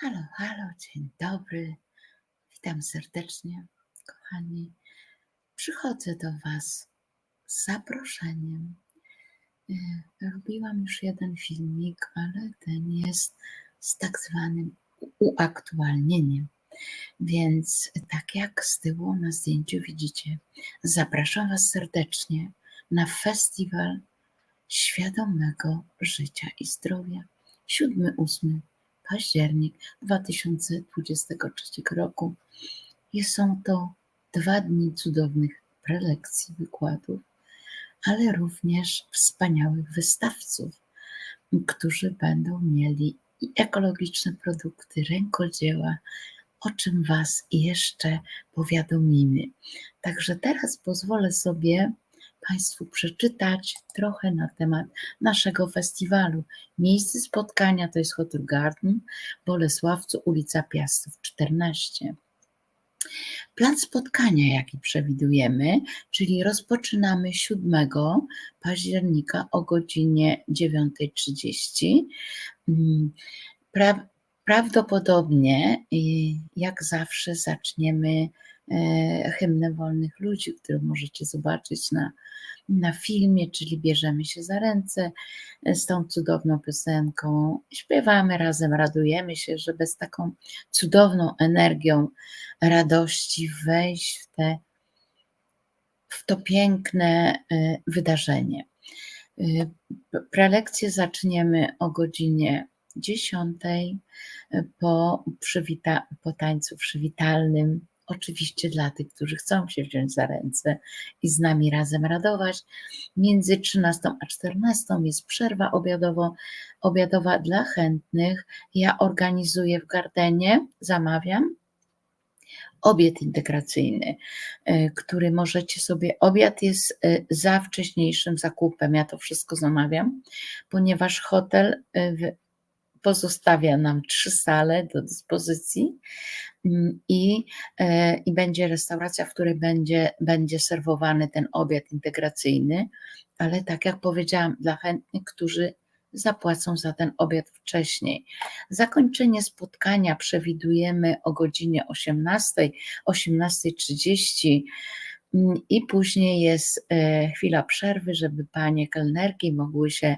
Halo, halo, dzień dobry. Witam serdecznie, kochani. Przychodzę do Was z zaproszeniem. Y, robiłam już jeden filmik, ale ten jest z tak zwanym uaktualnieniem. Więc tak jak z tyłu na zdjęciu widzicie, zapraszam Was serdecznie na festiwal świadomego życia i zdrowia 7-8 październik 2023 roku. I są to dwa dni cudownych prelekcji, wykładów, ale również wspaniałych wystawców, którzy będą mieli i ekologiczne produkty, rękodzieła, o czym Was jeszcze powiadomimy. Także teraz pozwolę sobie Państwu przeczytać trochę na temat naszego festiwalu. Miejsce spotkania to jest Hotel Garden Bolesławcu, ulica Piastów 14. Plan spotkania, jaki przewidujemy, czyli rozpoczynamy 7 października o godzinie 9.30. Pra prawdopodobnie, jak zawsze, zaczniemy E, hymnę wolnych ludzi, który możecie zobaczyć na, na filmie, czyli bierzemy się za ręce e, z tą cudowną piosenką, śpiewamy razem, radujemy się, żeby z taką cudowną energią radości wejść w, te, w to piękne e, wydarzenie. Prelekcję zaczniemy o godzinie 10 po, przywita, po tańcu przywitalnym oczywiście dla tych, którzy chcą się wziąć za ręce i z nami razem radować. Między 13 a 14 jest przerwa obiadowo, obiadowa dla chętnych. Ja organizuję w Gardenie, zamawiam obiad integracyjny, e, który możecie sobie, obiad jest e, za wcześniejszym zakupem, ja to wszystko zamawiam, ponieważ hotel e, pozostawia nam trzy sale do dyspozycji mm, i, e, i będzie restauracja, w której będzie, będzie serwowany ten obiad integracyjny, ale tak jak powiedziałam, dla chętnych, którzy zapłacą za ten obiad wcześniej. Zakończenie spotkania przewidujemy o godzinie 18, 18.30 Mm, I później jest e, chwila przerwy, żeby panie kelnerki mogły się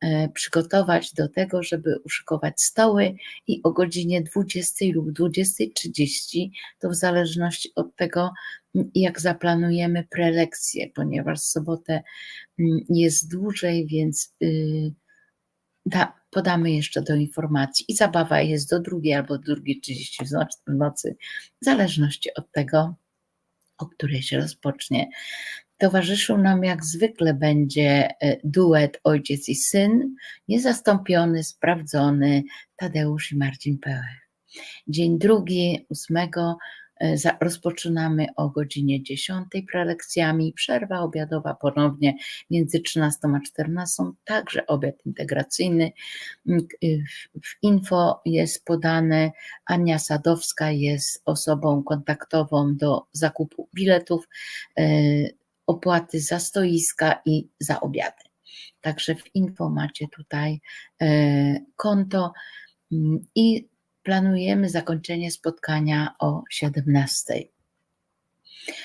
e, przygotować do tego, żeby uszykować stoły i o godzinie 20 lub 20.30, to w zależności od tego, mm, jak zaplanujemy prelekcję, ponieważ sobotę mm, jest dłużej, więc y, da, podamy jeszcze do informacji. I zabawa jest do drugiej albo drugiej 30 w nocy, w zależności od tego, o której się rozpocznie. Towarzyszył nam jak zwykle będzie e, duet ojciec i syn, niezastąpiony, sprawdzony Tadeusz i Marcin Pełech. Dzień drugi, ósmego rozpoczynamy o godzinie 10 prelekcjami, przerwa obiadowa ponownie między 13 a 14, także obiad integracyjny. Mm, y, w info jest podane, Ania Sadowska jest osobą kontaktową do zakupu biletów, e, opłaty za stoiska i za obiady. Także w info macie tutaj e, konto mm, i planujemy zakończenie spotkania o 17.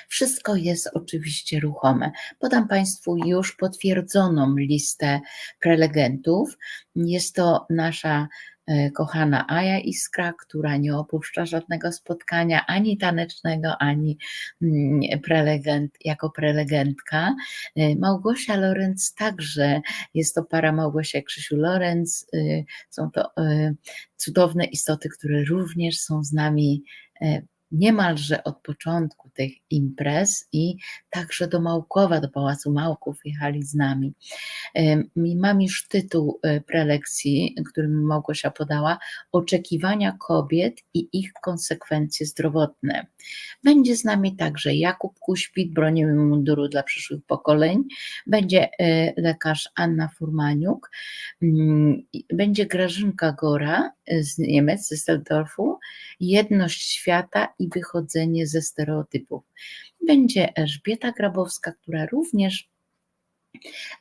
Wszystko jest oczywiście ruchome. Podam Państwu już potwierdzoną listę prelegentów. Jest to nasza kochana Aja Iskra, która nie opuszcza żadnego spotkania, ani tanecznego, ani mm, prelegent, jako prelegentka. E, Małgosia Lorenz także, jest to para Małgosia Krzysiu Lorenz, e, są to cudowne istoty, które również są z nami niemalże od początku tych imprez i także do Małkowa, do Pałacu Małków jechali z nami. Mam już tytuł e, prelekcji, który Małgosia podała, Oczekiwania kobiet i ich konsekwencje zdrowotne. Będzie z nami także Jakub Kuśpit, bronimy munduru dla przyszłych pokoleń, będzie e, lekarz Anna Furmaniuk, mm, będzie Grażynka Gora z Niemiec, z Düsseldorfu, jedność świata i wychodzenie ze stereotypów. Będzie Elżbieta Grabowska, która również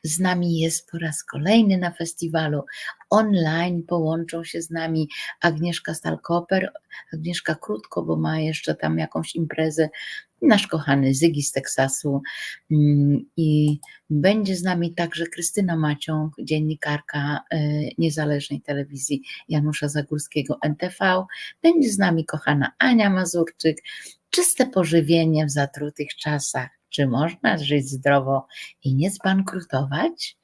z nami jest po raz kolejny na festiwalu. Online połączą się z nami Agnieszka Stalkoper. Agnieszka krótko, bo ma jeszcze tam jakąś imprezę. Nasz kochany Zygi z Teksasu. Mm, I będzie z nami także Krystyna Maciąg, dziennikarka e, niezależnej telewizji Janusza Zagórskiego NTV. Będzie z nami kochana Ania Mazurczyk. Czyste pożywienie w zatrutych czasach czy można żyć zdrowo i nie zbankrutować?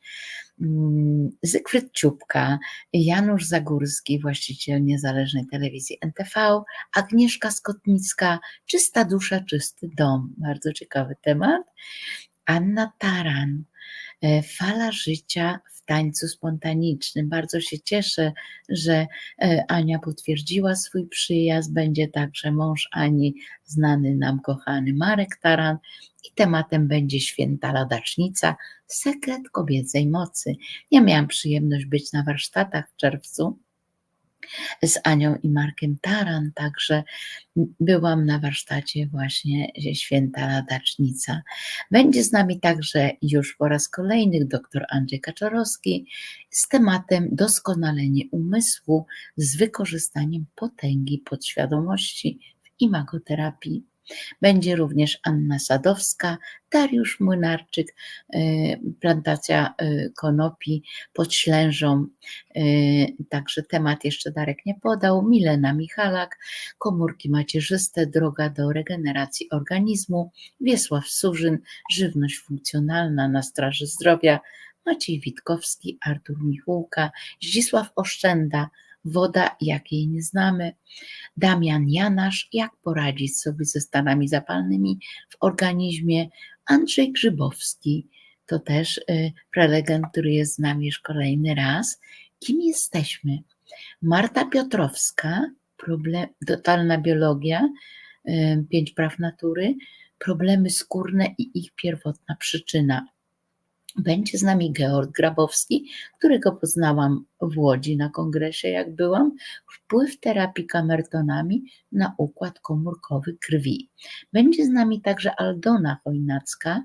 Mm, Zygfryd Ciupka, Janusz Zagórski, właściciel niezależnej telewizji NTV, Agnieszka Skotnicka, Czysta dusza, czysty dom. Bardzo ciekawy temat. Anna Taran, e, Fala życia w tańcu spontanicznym. Bardzo się cieszę, że e, Ania potwierdziła swój przyjazd. Będzie także mąż Ani, znany nam kochany Marek Taran i tematem będzie święta ladacznica, sekret kobiecej mocy. Ja miałam przyjemność być na warsztatach w czerwcu z Anią i Markiem Taran, także byłam na warsztacie właśnie Święta Ladacznica. Będzie z nami także już po raz kolejny dr Andrzej Kaczorowski z tematem doskonalenie umysłu z wykorzystaniem potęgi podświadomości w imagoterapii. Będzie również Anna Sadowska, Dariusz Młynarczyk, y, plantacja y, konopi pod Ślężą. Y, także temat jeszcze Darek nie podał. Milena Michalak, komórki macierzyste, droga do regeneracji organizmu. Wiesław Surzyn, żywność funkcjonalna na straży zdrowia. Maciej Witkowski, Artur Michółka, Zdzisław Oszczęda, woda, jakiej nie znamy. Damian Janasz, jak poradzić sobie ze stanami zapalnymi w organizmie. Andrzej Grzybowski, to też y, prelegent, który jest z nami już kolejny raz. Kim jesteśmy? Marta Piotrowska, problem, totalna biologia, y, pięć praw natury, problemy skórne i ich pierwotna przyczyna. Będzie z nami Georg Grabowski, którego poznałam w Łodzi na kongresie, jak byłam. Wpływ terapii kamertonami na układ komórkowy krwi. Będzie z nami także Aldona Chojnacka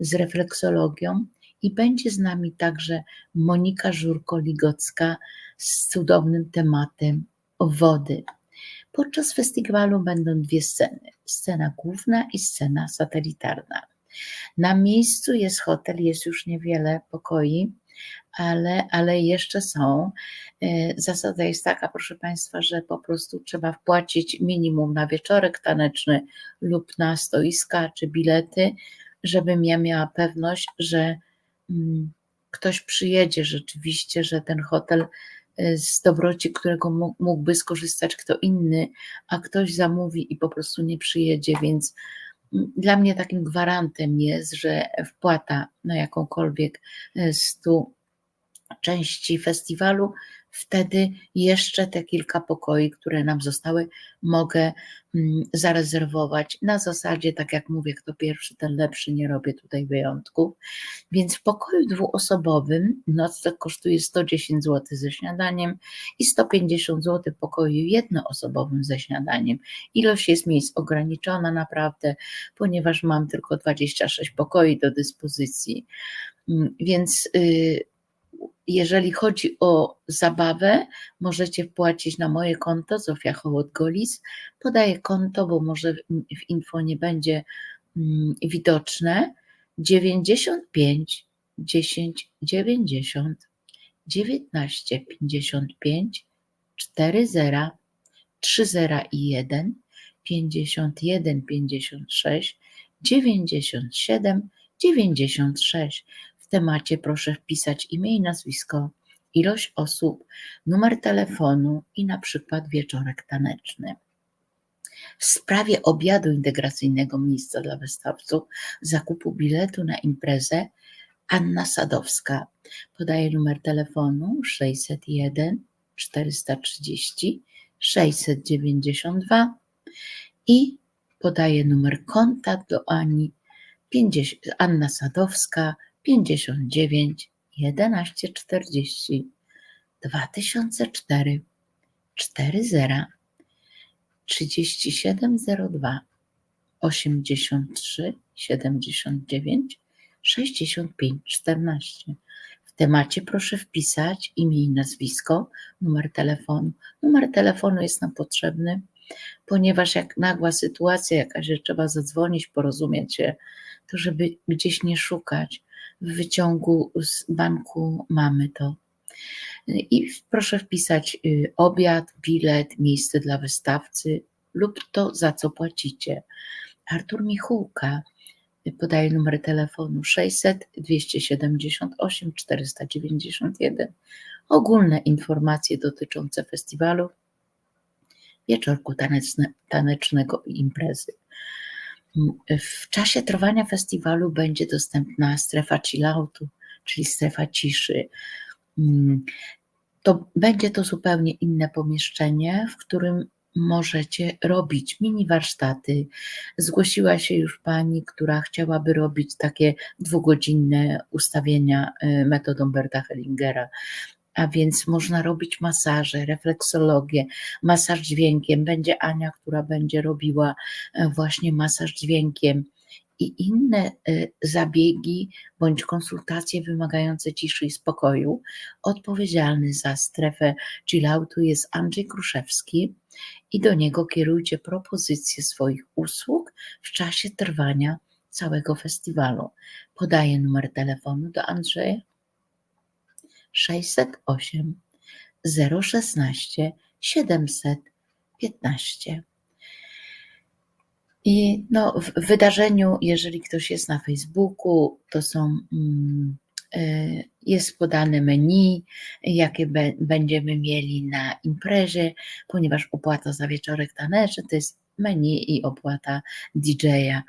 z refleksologią i będzie z nami także Monika Żurko-Ligocka z cudownym tematem wody. Podczas festiwalu będą dwie sceny: scena główna i scena satelitarna. Na miejscu jest hotel, jest już niewiele pokoi, ale, ale jeszcze są. E, zasada jest taka, proszę Państwa, że po prostu trzeba wpłacić minimum na wieczorek taneczny lub na stoiska czy bilety, żebym ja miała pewność, że mm, ktoś przyjedzie rzeczywiście, że ten hotel e, z dobroci, którego mógłby skorzystać kto inny, a ktoś zamówi i po prostu nie przyjedzie, więc dla mnie takim gwarantem jest, że wpłata na jakąkolwiek z tu części festiwalu wtedy jeszcze te kilka pokoi, które nam zostały, mogę mm, zarezerwować na zasadzie, tak jak mówię, kto pierwszy, ten lepszy, nie robię tutaj wyjątków. Więc w pokoju dwuosobowym nocleg kosztuje 110 zł ze śniadaniem i 150 zł w pokoju jednoosobowym ze śniadaniem. Ilość jest miejsc ograniczona naprawdę, ponieważ mam tylko 26 pokoi do dyspozycji. Mm, więc yy, jeżeli chodzi o zabawę, możecie wpłacić na moje konto Zofia Hołod-Golis. Podaję konto, bo może w info nie będzie mm, widoczne. 95 10 90 19 55 40 30 i 1 51 56 97 96 w temacie proszę wpisać imię i nazwisko, ilość osób, numer telefonu i na przykład wieczorek taneczny. W sprawie obiadu integracyjnego miejsca dla wystawców, zakupu biletu na imprezę Anna Sadowska. Podaje numer telefonu 601 430 692 i podaje numer konta do Ani 50, Anna Sadowska 59 11 40 2004 40 3702 83 79 65 14. W temacie proszę wpisać imię i nazwisko, numer telefonu. Numer telefonu jest nam potrzebny, ponieważ jak nagła sytuacja jakaś, że trzeba zadzwonić, porozumieć się, to żeby gdzieś nie szukać, w wyciągu z banku mamy to. I proszę wpisać y, obiad, bilet, miejsce dla wystawcy lub to, za co płacicie. Artur Michułka podaje numer telefonu 600 278 491. Ogólne informacje dotyczące festiwalu, wieczorku taneczne, tanecznego i imprezy. W czasie trwania festiwalu będzie dostępna strefa chilloutu, czyli strefa ciszy. To będzie to zupełnie inne pomieszczenie, w którym możecie robić mini warsztaty. Zgłosiła się już pani, która chciałaby robić takie dwugodzinne ustawienia y, metodą Berta Hellingera. A więc można robić masaże, refleksologię, masaż dźwiękiem. Będzie Ania, która będzie robiła y, właśnie masaż dźwiękiem i inne y, zabiegi bądź konsultacje wymagające ciszy i spokoju. Odpowiedzialny za strefę chilloutu jest Andrzej Kruszewski i do niego kierujcie propozycje swoich usług w czasie trwania całego festiwalu. Podaję numer telefonu do Andrzeja 608 016 715. I no, w wydarzeniu, jeżeli ktoś jest na Facebooku, to są, mm, y, jest podane menu, jakie będziemy mieli na imprezie, ponieważ opłata za wieczorek taneczny to jest menu i opłata DJ-a.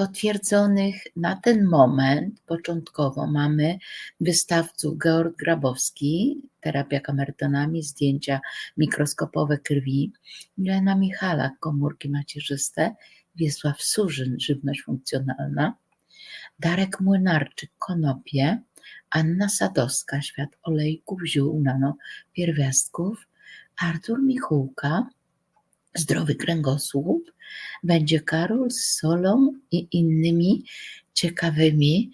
Potwierdzonych na ten moment. Początkowo mamy wystawców Georg Grabowski, terapia kamertonami, zdjęcia mikroskopowe krwi, Milena Michalak, komórki macierzyste, Wiesław Surzyn, żywność funkcjonalna, Darek Młynarczyk, konopie, Anna Sadowska, świat olejków, ziół, nano, pierwiastków, Artur Michułka, zdrowy kręgosłup, będzie Karol z solą i innymi ciekawymi,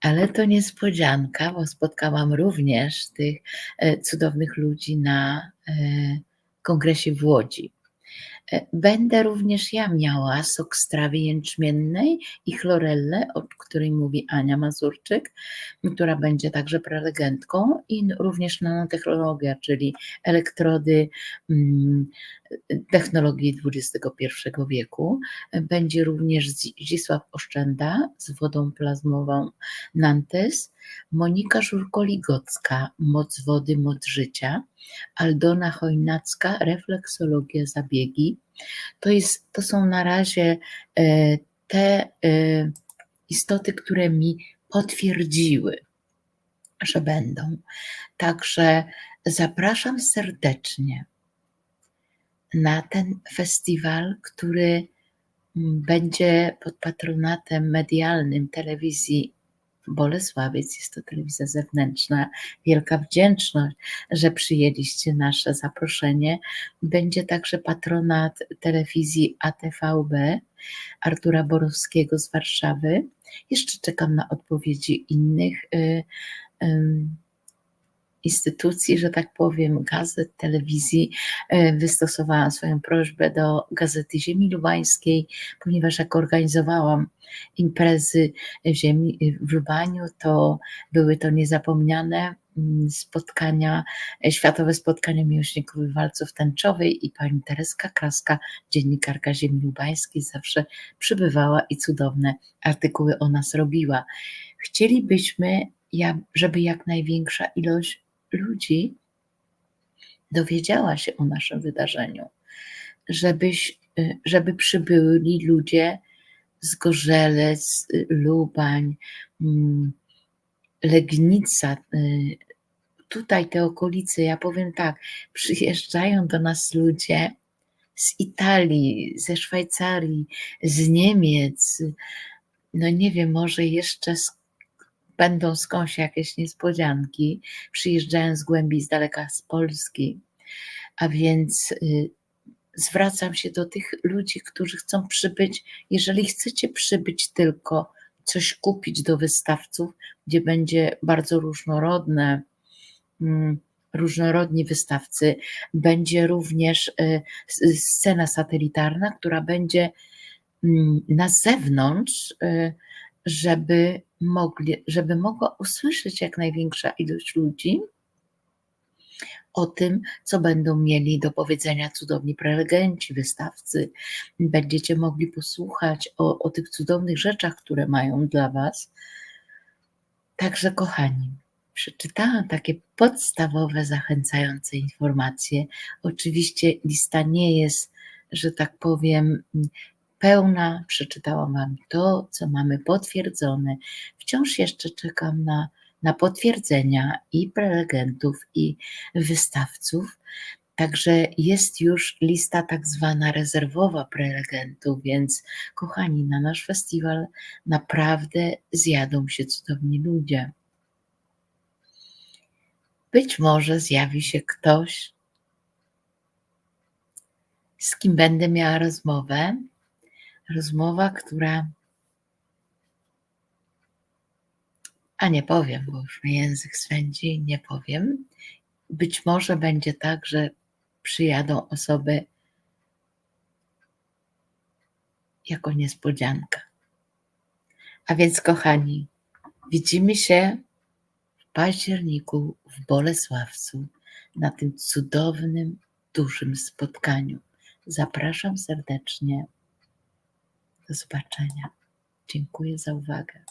ale to niespodzianka, bo spotkałam również tych e, cudownych ludzi na e, kongresie w Łodzi. Będę również ja miała sok z trawy jęczmiennej i chlorellę, o której mówi Ania Mazurczyk, która będzie także prelegentką i również nanotechnologia, czyli elektrody mm, technologii XXI wieku. Będzie również Zdzisław Oszczęda z wodą plazmową Nantes, Monika Żurko-Ligocka, Moc wody, moc życia, Aldona Chojnacka, refleksologia zabiegi. To, jest, to są na razie e, te e, istoty, które mi potwierdziły, że będą. Także zapraszam serdecznie na ten festiwal, który będzie pod patronatem medialnym telewizji Bolesławiec, jest to telewizja zewnętrzna. Wielka wdzięczność, że przyjęliście nasze zaproszenie. Będzie także patronat telewizji ATVB Artura Borowskiego z Warszawy. Jeszcze czekam na odpowiedzi innych. Y, instytucji, że tak powiem, gazet, telewizji, e, wystosowałam swoją prośbę do Gazety Ziemi Lubańskiej, ponieważ jak organizowałam imprezy w, ziemi, w Lubaniu, to były to niezapomniane mm, spotkania, e, światowe spotkania miłośników walców tęczowej i pani Tereska Kraska, dziennikarka Ziemi Lubańskiej, zawsze przybywała i cudowne artykuły o nas robiła. Chcielibyśmy, żeby jak największa ilość ludzi dowiedziała się o naszym wydarzeniu, żebyś, y, żeby przybyli ludzie z Gorzelec, y, Lubań, mm, Legnica, y, tutaj te okolice, ja powiem tak, przyjeżdżają do nas ludzie z Italii, ze Szwajcarii, z Niemiec, no nie wiem, może jeszcze z będą skądś jakieś niespodzianki, przyjeżdżają z głębi, z daleka z Polski. A więc y, zwracam się do tych ludzi, którzy chcą przybyć. Jeżeli chcecie przybyć tylko coś kupić do wystawców, gdzie będzie bardzo różnorodne, mm, różnorodni wystawcy. Będzie również y, scena satelitarna, która będzie mm, na zewnątrz, y, żeby, mogli, żeby mogła usłyszeć jak największa ilość ludzi o tym, co będą mieli do powiedzenia cudowni prelegenci, wystawcy. Będziecie mogli posłuchać o, o tych cudownych rzeczach, które mają dla Was. Także, kochani, przeczytałam takie podstawowe, zachęcające informacje. Oczywiście lista nie jest, że tak powiem, pełna. Przeczytałam Wam to, co mamy potwierdzone. Wciąż jeszcze czekam na, na potwierdzenia i prelegentów, i wystawców. Także jest już lista tak zwana rezerwowa prelegentów, więc kochani, na nasz festiwal naprawdę zjadą się cudowni ludzie. Być może zjawi się ktoś, z kim będę miała rozmowę. Rozmowa, która. A nie powiem, bo już mnie język swędzi, nie powiem. Być może będzie tak, że przyjadą osoby jako niespodzianka. A więc, kochani, widzimy się w październiku w Bolesławcu na tym cudownym, dużym spotkaniu. Zapraszam serdecznie. Do zobaczenia. Dziękuję za uwagę.